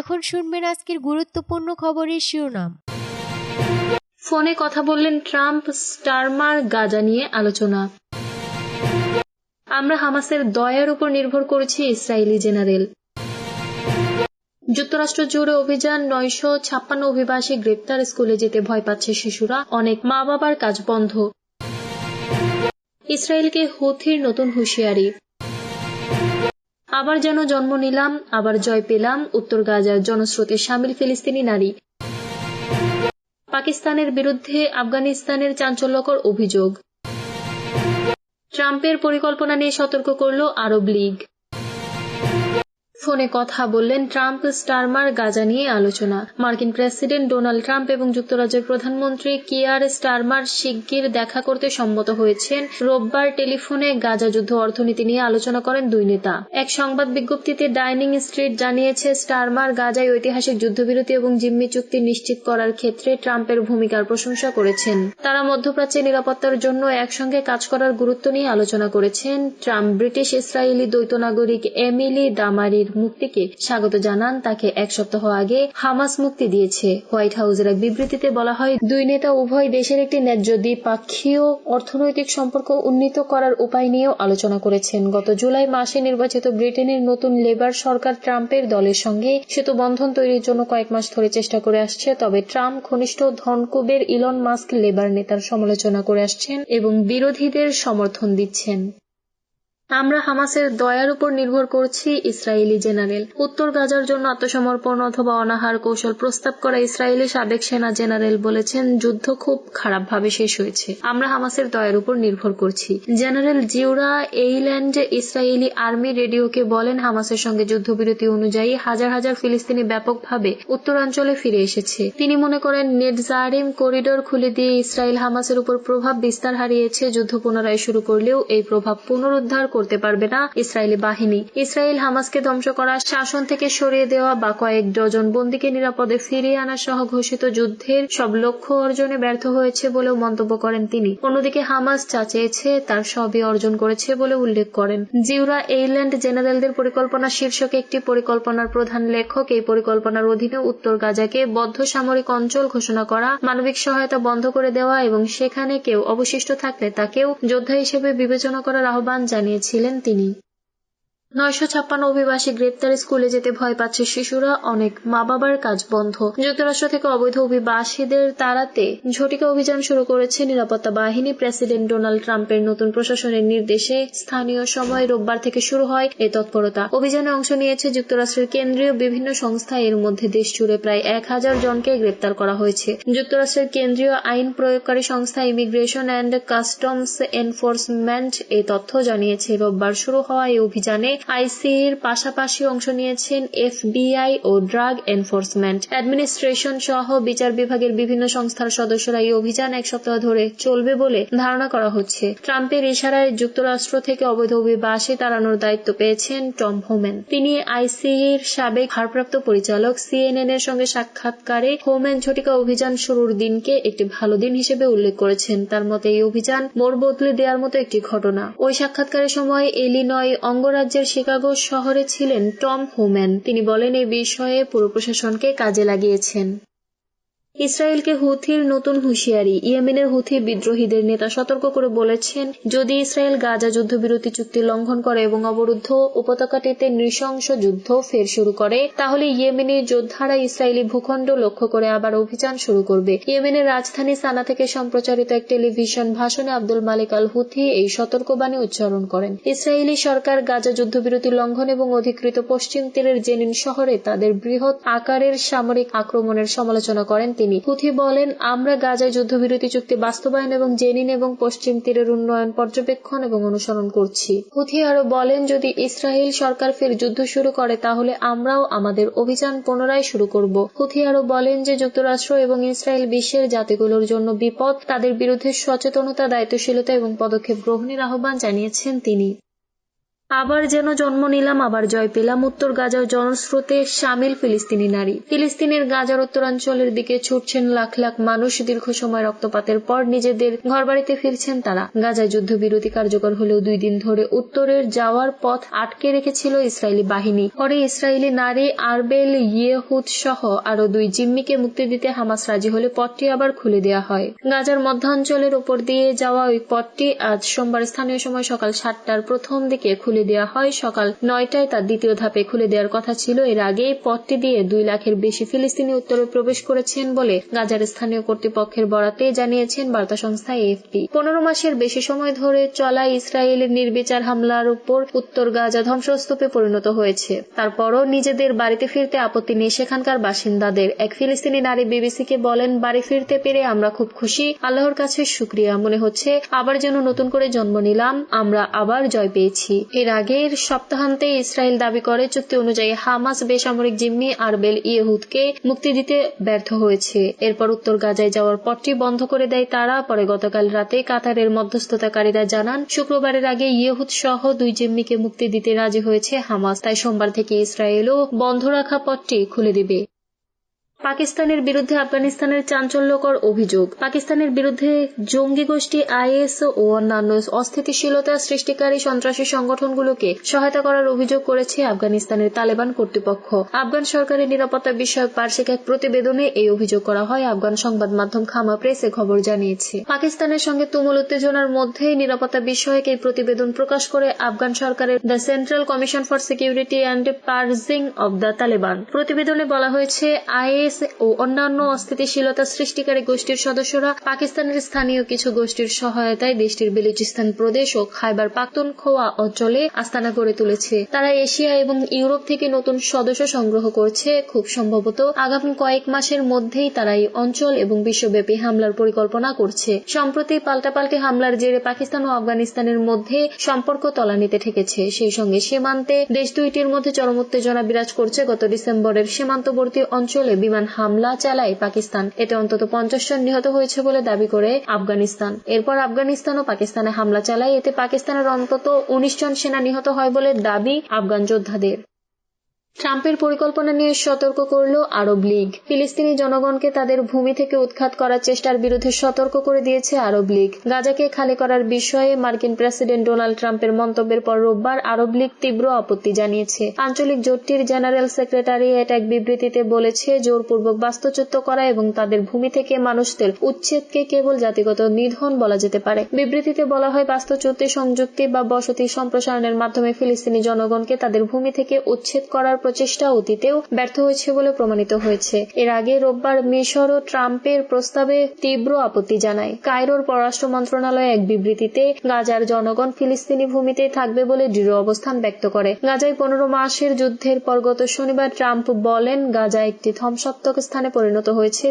এখন শুনবেন আজকের গুরুত্বপূর্ণ খবরের শিরোনাম। ফোনে কথা বললেন ট্রাম্প, স্টারমার, গাজা নিয়ে আলোচনা। আমরা হামাসের দয়ার উপর নির্ভর করেছি ইসরায়েলি জেনারেল। যুক্তরাষ্ট্র জুড়ে অভিযান নয়শো ছাপ্পান্ন অভিবাসী গ্রেপ্তার স্কুলে যেতে ভয় পাচ্ছে শিশুরা। অনেক মা বাবার কাজ বন্ধ। ইসরায়েলকে হুথির নতুন হুঁশিয়ারি। আবার যেন জন্ম নিলাম, আবার জয় পেলাম, উত্তর গাজার জনশ্রুতি সামিল ফিলিস্তিনি নারী। পাকিস্তানের বিরুদ্ধে আফগানিস্তানের চাঞ্চল্যকর অভিযোগ। ট্রাম্পের পরিকল্পনা নিয়ে সতর্ক করল আরব লীগ। ফোনে কথা বললেন ট্রাম্প স্টারমার গাজা নিয়ে আলোচনা। মার্কিন প্রেসিডেন্ট ডোনাল্ড ট্রাম্প এবং যুক্তরাজ্যের প্রধানমন্ত্রী কিয়ার স্টারমার শিগগির দেখা করতে সম্মত হয়েছেন। রোববার টেলিফোনে গাজা যুদ্ধ অর্থনীতি নিয়ে আলোচনা করেন দুই নেতা। এক সংবাদ বিজ্ঞপ্তিতে ডাইনিং স্ট্রিট জানিয়েছে, স্টারমার গাজায় ঐতিহাসিক যুদ্ধবিরতি এবং জিম্মি চুক্তি নিশ্চিত করার ক্ষেত্রে ট্রাম্পের ভূমিকার প্রশংসা করেছেন। তারা মধ্যপ্রাচ্যে নিরাপত্তার জন্য একসঙ্গে কাজ করার গুরুত্ব নিয়ে আলোচনা করেছেন। ট্রাম্প ব্রিটিশ ইসরায়েলি দ্বৈত নাগরিক এমিলি দামারির মুক্তিকে স্বাগত জানান। তাকে এক সপ্তাহ আগে হামাস মুক্তি দিয়েছে। হোয়াইট হাউসের এক বিবৃতিতে বলা হয়, দুই নেতা উভয় দেশের একটি ন্যায্য দ্বিপাক্ষীয় অর্থনৈতিক সম্পর্ক উন্নীত করার উপায় নিয়েও আলোচনা করেছেন। গত জুলাই মাসে নির্বাচিত ব্রিটেনের নতুন লেবার সরকার ট্রাম্পের দলের সঙ্গে সেতু বন্ধন তৈরির জন্য কয়েক মাস ধরে চেষ্টা করে আসছে। তবে ট্রাম্প ঘনিষ্ঠ ধনকুবের ইলন মাস্ক লেবার নেতার সমালোচনা করে আসছেন এবং বিরোধীদের সমর্থন দিচ্ছেন। আমরা হামাসের দয়ার উপর নির্ভর করছি ইসরায়েলি জেনারেল। উত্তর গাজার জন্য আত্মসমর্পণ অথবা অনাহার কৌশল প্রস্তাব করা ইসরায়েলি সাবেক সেনা জেনারেল বলেছেন, যুদ্ধ খুব খারাপভাবে শেষ হয়েছে। আমরা হামাসের দয়ার উপর নির্ভর করছি। General Giora Eiland Israeli army রেডিওকে বলেন, হামাসের সঙ্গে যুদ্ধবিরতি অনুযায়ী হাজার হাজার ফিলিস্তিনি ব্যাপকভাবে উত্তরাঞ্চলে ফিরে এসেছে। তিনি মনে করেন, নেটজারিম করিডোর খুলে দিয়ে ইসরায়েল হামাসের উপর প্রভাব বিস্তার হারিয়েছে, যুদ্ধ পুনরায় শুরু করলেও এই প্রভাব পুনরুদ্ধার করতে পারবে না ইসরায়েলি বাহিনী। ইসরায়েল হামাসকে ধ্বংস করা শাসন থেকে সরিয়ে দেওয়া বা কয়েক ডজন বন্দীকে নিরাপদে ফিরিয়ে আনা সহ ঘোষিত যুদ্ধের সব লক্ষ্য অর্জনে ব্যর্থ হয়েছে বলেও মন্তব্য করেন তিনি। অন্যদিকে হামাস যা চেয়েছে তার সবই অর্জন করেছে বলে উল্লেখ করেন। জিউরা এইল্যান্ড জেনারেলদের পরিকল্পনা শীর্ষক একটি পরিকল্পনার প্রধান লেখক এই পরিকল্পনার অধীনে উত্তর গাজাকে বদ্ধ সামরিক অঞ্চল ঘোষণা করা, মানবিক সহায়তা বন্ধ করে দেওয়া এবং সেখানে কেউ অবশিষ্ট থাকলে তাকেও যোদ্ধা হিসেবে বিবেচনা করার আহ্বান জানিয়েছিলেন তিনি নয়শো ছাপ্পান্ন অভিবাসী গ্রেপ্তার স্কুলে যেতে ভয় পাচ্ছে শিশুরা। অনেক মা বাবার কাজ বন্ধ। যুক্তরাষ্ট্র থেকে অবৈধ অভিবাসীদের তাড়াতে ঝটিকা অভিযান শুরু করেছে নিরাপত্তা বাহিনী। প্রেসিডেন্ট ডোনাল্ড ট্রাম্পের নতুন প্রশাসনের নির্দেশে স্থানীয় সময় রোববার থেকে শুরু হয় এই তৎপরতা। অভিযানে অংশ নিয়েছে যুক্তরাষ্ট্রের কেন্দ্রীয় বিভিন্ন সংস্থা। এর মধ্যে দেশ জুড়ে প্রায় এক হাজার জনকে গ্রেপ্তার করা হয়েছে। যুক্তরাষ্ট্রের কেন্দ্রীয় আইন প্রয়োগকারী সংস্থা ইমিগ্রেশন অ্যান্ড কাস্টমস এনফোর্সমেন্ট এই তথ্য জানিয়েছে। রোববার শুরু হওয়া এই অভিযানে আইসির পাশাপাশি অংশ নিয়েছেন এফবিআই ও ড্রাগ এনফোর্সমেন্ট। অ্যাডমিনিস্ট্রেশন সহ বিচার বিভাগের বিভিন্ন সংস্থার সদস্যরা এই অভিযান এক সপ্তাহ ধরে চলবে বলে ধারণা করা হচ্ছে। ট্রাম্পের ইশারায় যুক্তরাষ্ট্র থেকে অবৈধ অভিবাসী তাড়ানোর দায়িত্ব পেয়েছেন টম হোমেন তিনি আইসির সাবেক ভারপ্রাপ্ত পরিচালক, সিএনএন এর সঙ্গে সাক্ষাৎকারে হোমেন ঝটিকা অভিযান শুরুর দিনকে একটি ভালো দিন হিসেবে উল্লেখ করেছেন। তার মতে, এই অভিযান মোড় বদলে দেওয়ার মতো একটি ঘটনা। ওই সাক্ষাৎকারের সময় এলিনয় অঙ্গরাজ্যের শিকাগো শহরে ছিলেন টম হোম্যান। তিনি বলেন এই বিষয়ে পুরো প্রশাসনকে কাজে লাগিয়েছেন। ইসরায়েলকে হুথির নতুন হুঁশিয়ারি, ইয়েমেনের হুথি বিদ্রোহীদের নেতা সতর্ক করে বলেছেন, যদি ইসরায়েল গাজা যুদ্ধবিরতি চুক্তি লঙ্ঘন করে এবং অবরুদ্ধ উপত্যকাটিতে নৃশংস যুদ্ধ ফের শুরু করে, তাহলে ইয়েমেনের যোদ্ধারা ইসরায়েলি ভূখণ্ড লক্ষ্য করে আবার অভিযান শুরু করবে। ইয়েমেনের রাজধানী সানা থেকে সম্প্রচারিত এক টেলিভিশন ভাষণে আব্দুল মালিক আল হুথি এই সতর্কবাণী উচ্চারণ করেন। ইসরায়েলি সরকার গাজা যুদ্ধবিরতি লঙ্ঘন এবং অধিকৃত পশ্চিম তীরের জেনিন শহরে তাদের বৃহৎ আকারের সামরিক আক্রমণের সমালোচনা করেন তিনি। হুথি বলেন, আমরা গাজায় যুদ্ধবিরতি চুক্তি বাস্তবায়ন এবং জেনিন এবং পশ্চিম তীরের উন্নয়ন পর্যবেক্ষণ এবং অনুসরণ করছি। হুথি আরও বলেন, যদি ইসরায়েল সরকার ফের যুদ্ধ শুরু করে, তাহলে আমরাও আমাদের অভিযান পুনরায় শুরু করব। হুথি আরও বলেন যে যুক্তরাষ্ট্র এবং ইসরায়েল বিশ্বের জাতিগুলোর জন্য বিপদ, তাদের বিরুদ্ধে সচেতনতা, দায়িত্বশীলতা এবং পদক্ষেপ গ্রহণের আহ্বান জানিয়েছেন তিনি। আবার যেন জন্ম নিলাম, আবার জয় পেলাম। উত্তর গাজার জনস্রোতে সামিল ফিলিস্তিনি নারী। ফিলিস্তিনের গাজার উত্তরাঞ্চলের দিকে ছুটছেন লাখ লাখ মানুষ। দীর্ঘ সময় রক্তপাতের পর নিজেদের ঘরবাড়িতে ফিরছেন তারা। গাজায় যুদ্ধবিরতি কার্যকর হলেও দুই দিন ধরে উত্তরের যাওয়ার পথ আটকে রেখেছিল ইসরায়েলি বাহিনী। পরে ইসরায়েলি নারী আরবেল ইয়েহুদ সহ আরও দুই জিম্মিকে মুক্তি দিতে হামাস রাজি হলে পথটি আবার খুলে দেওয়া হয়। গাজার মধ্যাঞ্চলের উপর দিয়ে যাওয়া ওই পথটি আজ সোমবার স্থানীয় সময় সকাল সাতটার প্রথম দিকে খুলে দেওয়া হয়। সকাল নয়টায় তার দ্বিতীয় ধাপে খুলে দেওয়ার কথা ছিল। এর আগে পথটি দিয়ে দুই লাখের বেশি ফিলিস্তিনি উত্তরে প্রবেশ করেছেন বলে গাজার স্থানীয় কর্তৃপক্ষের বরাতে জানিয়েছেন বার্তা সংস্থা এএফপি। পনেরো মাসের বেশি সময় ধরে চলা ইসরায়েলের নির্বিচার হামলার উপর উত্তর গাজা ধ্বংসস্তূপে পরিণত হয়েছে। তারপরও নিজেদের বাড়িতে ফিরতে আপত্তি নেই সেখানকার বাসিন্দাদের। এক ফিলিস্তিনি নারী বিবিসিকে বলেন, বাড়ি ফিরতে পেরে আমরা খুব খুশি। আল্লাহর কাছে শুক্রিয়া। মনে হচ্ছে আবার যেন নতুন করে জন্ম নিলাম। আমরা আবার জয় পেয়েছি। এর আগের সপ্তাহান্তে ইসরায়েল দাবি করে চুক্তি অনুযায়ী হামাস বেসামরিক জিম্মি আরবেল ইয়েহুদকে মুক্তি দিতে ব্যর্থ হয়েছে। এরপর উত্তর গাজায় যাওয়ার পথটি বন্ধ করে দেয় তারা। পরে গতকাল রাতে কাতারের মধ্যস্থতাকারীরা জানান, শুক্রবারের আগে ইয়েহুদ সহ দুই জিম্মিকে মুক্তি দিতে রাজি হয়েছে হামাস। তাই সোমবার থেকে ইসরায়েলও বন্ধ রাখা পথটি খুলে দেবে। পাকিস্তানের বিরুদ্ধে আফগানিস্তানের চাঞ্চল্যকর অভিযোগ। পাকিস্তানের বিরুদ্ধে জঙ্গি গোষ্ঠী আইএস ও অন্যান্য অস্থিতিশীলতা সৃষ্টিকারী সন্ত্রাসী সংগঠনগুলোকে সহায়তা করার অভিযোগ করেছে আফগানিস্তানের তালেবান কর্তৃপক্ষ। আফগান সরকারের নিরাপত্তা বিষয়ক বার্ষিক এক প্রতিবেদনে এই অভিযোগ করা হয়, আফগান সংবাদ মাধ্যম খামা প্রেস প্রেসে খবর জানিয়েছে। পাকিস্তানের সঙ্গে তুমুল উত্তেজনার মধ্যেই নিরাপত্তা বিষয়ক এই প্রতিবেদন প্রকাশ করে আফগান সরকারের the central commission for security and purging of the Taliban. প্রতিবেদনে বলা হয়েছে আইএস ও অন্যান্য অস্থিতিশীলতা সৃষ্টিকারী গোষ্ঠীর সদস্যরা পাকিস্তানের স্থানীয় কিছু গোষ্ঠীর সহায়তায় দেশটির বেলুচিস্তান প্রদেশ ও খাইবার পাখতুনখোয়া অঞ্চলে আস্তানা গড়ে তুলেছে। তারা এশিয়া এবং ইউরোপ থেকে নতুন সদস্য সংগ্রহ করছে। খুব সম্ভবত আগামী কয়েক মাসের মধ্যেই তারা এই অঞ্চল এবং বিশ্বব্যাপী হামলার পরিকল্পনা করছে। সম্প্রতি পাল্টাপাল্টি হামলার জেরে পাকিস্তান ও আফগানিস্তানের মধ্যে সম্পর্ক তলানিতে ঠেকেছে। সেই সঙ্গে সীমান্তে দেশ দুইটির মধ্যে চরম উত্তেজনা বিরাজ করছে। গত ডিসেম্বরের সীমান্তবর্তী অঞ্চলে বিমান হামলা চালায় পাকিস্তান। এতে অন্তত পঞ্চাশ জন নিহত হয়েছে বলে দাবি করে আফগানিস্তান। এরপর আফগানিস্তান ও পাকিস্তানে হামলা চালায়। এতে পাকিস্তানের অন্তত উনিশ জন সেনা নিহত হয় বলে দাবি আফগান যোদ্ধাদের। ট্রাম্পের পরিকল্পনা নিয়ে সতর্ক করল আরব লীগ। ফিলিস্তিনি জনগণকে তাদের ভূমি থেকে উৎখাত করার চেষ্টার বিরুদ্ধে সতর্ক করে দিয়েছে আরব লীগ। গাজাকে খালি করার বিষয়ে মার্কিন প্রেসিডেন্ট ডোনাল্ড ট্রাম্পের মন্তব্যের পর রোববার আরব লীগ তীব্র আপত্তি জানিয়েছে। আঞ্চলিক জোটটির জেনারেল সেক্রেটারিয়েট এক বিবৃতিতে বলেছে, জোরপূর্বক বাস্তুচ্যুত করা এবং তাদের ভূমি থেকে মানুষদের উচ্ছেদকে কেবল জাতিগত নিধন বলা যেতে পারে। বিবৃতিতে বলা হয়, বাস্তুচ্যুতি সংযুক্তি বা বসতি সম্প্রসারণের মাধ্যমে ফিলিস্তিনি জনগণকে তাদের ভূমি থেকে উচ্ছেদ করার প্রচেষ্টা অতীতেও ব্যর্থ হয়েছে বলে প্রমাণিত হয়েছে। এর আগে রোববার মিশর ও ট্রাম্পের প্রস্তাবে তীব্র আপত্তি জানায়। কায়রোর পররাষ্ট্র মন্ত্রণালয় এক বিবৃতিতে, গাজার জনগণ ফিলিস্তিনি ভূমিতে থাকবে বলে দৃঢ় অবস্থান ব্যক্ত করে। গাজায় পনেরো মাসের যুদ্ধের পর গত শনিবার ট্রাম্প বলেন গাজা একটি ধ্বংসাত্মক স্থানে পরিণত হয়েছে।